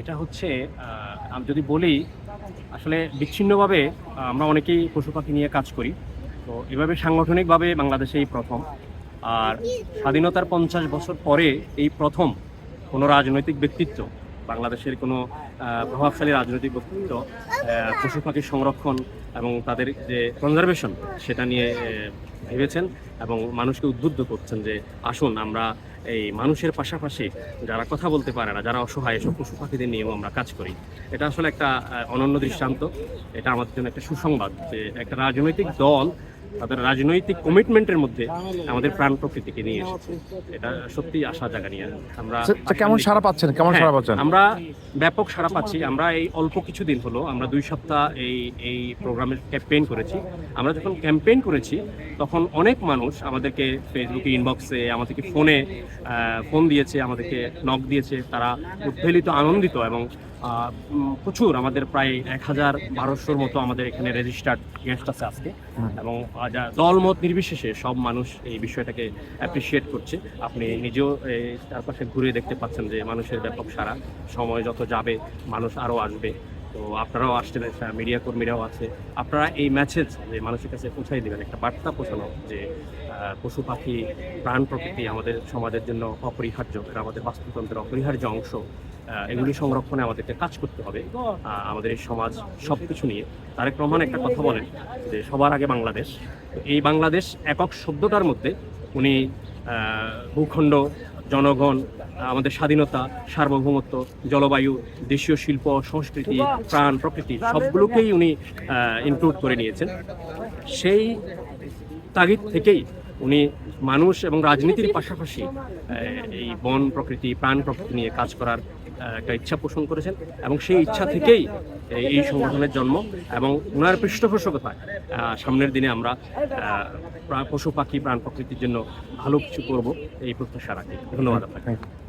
এটা হচ্ছে আমি যদি বলি, আসলে বিচ্ছিন্নভাবে আমরা অনেকেই পশু পাখি নিয়ে কাজ করি। তো এভাবে সাংগঠনিকভাবে বাংলাদেশে এই প্রথম। আর স্বাধীনতার পঞ্চাশ বছর পরে এই প্রথম কোনো রাজনৈতিক ব্যক্তিত্ব, বাংলাদেশের কোনো প্রভাবশালী রাজনৈতিক ব্যক্তিত্ব পশু পাখির সংরক্ষণ এবং তাদের যে কনজারভেশন সেটা নিয়ে ভেবেছেন এবং মানুষকে উদ্বুদ্ধ করছেন যে, আসুন আমরা এই মানুষের পাশাপাশি যারা কথা বলতে পারে না, যারা অসহায় এসব পশু পাখিদের নিয়েও আমরা কাজ করি। এটা আসলে একটা অনন্য দৃষ্টান্ত। এটা আমাদের জন্য একটা সুসংবাদ যে একটা রাজনৈতিক দল তাদের রাজনৈতিক কমিটমেন্টের মধ্যে আমাদের প্রাণ প্রকৃতিকে নিয়ে এসেছে। এটা সত্যি আশা জায়গা নিয়ে আমরা আচ্ছা, আচ্ছা, কেমন সারা পাচ্ছেন? কেমন হ্যাঁ, সারা পাচ্ছেন? আমরা ব্যাপক সারা পাচ্ছি। আমরা এই অল্প কিছুদিন হলো আমরা দুই সপ্তাহ এই এই প্রোগ্রামের ক্যাম্পেইন করেছি। আমরা যখন ক্যাম্পেইন করেছি তখন অনেক মানুষ আমাদেরকে ফেসবুকে ইনবক্সে আমাদেরকে ফোনে ফোন দিয়েছে আমাদেরকে নক দিয়েছে। তারা উদ্বেলিত আনন্দিত এবং প্রচুর আমাদের প্রায় এক হাজার বারোশোর মতো আমাদের এখানে রেজিস্টার্ড গেস্ট আছে আজকে। এবং আহ, যা- দলমত নির্বিশেষে সব মানুষ এই বিষয়টাকে অ্যাপ্রিসিয়েট করছে। আপনি নিজেও এই চারপাশে ঘুরে দেখতে পাচ্ছেন যে মানুষের ব্যাপক সারা সময় যত যাবে মানুষ আরও আসবে। তো আপনারাও আসছেন মিডিয়া কর্মীরাও আছে। আপনারা এই মেসেজ যে মানুষের কাছে পৌঁছাই দেবেন একটা বার্তা পৌঁছানো যে পশু পাখি, প্রাণ প্রকৃতি আমাদের সমাজের জন্য অপরিহার্য এটা আমাদের বাস্তুতন্ত্রের অপরিহার্য অংশ এগুলি সংরক্ষণে আমাদেরকে কাজ করতে হবে। আমাদের এই সমাজ সব কিছু নিয়ে। তারেক রহমান একটা কথা বলেন যে সবার আগে বাংলাদেশ। এই বাংলাদেশ একক শব্দটার মধ্যে উনি ভূখণ্ড, জনগণ, আমাদের স্বাধীনতা, সার্বভৌমত্ব, জলবায়ু, দেশীয় শিল্প, সংস্কৃতি, প্রাণ, প্রকৃতি সবগুলোকেই উনি ইনক্লুড করে নিয়েছেন। সেই তাগিদ থেকেই উনি মানুষ এবং রাজনীতির পাশাপাশি এই বন প্রকৃতি, প্রাণ প্রকৃতি নিয়ে কাজ করার একটা ইচ্ছা পোষণ করেছেন এবং সেই ইচ্ছা থেকেই এই- সংগঠনের জন্ম এবং ওনার পৃষ্ঠপোষকতায় সামনের দিনে আমরা পশু পাখি, প্রাণ প্রকৃতির জন্য ভালো কিছু করব, এই প্রত্যাশা রাখি। ধন্যবাদ আপনাকে।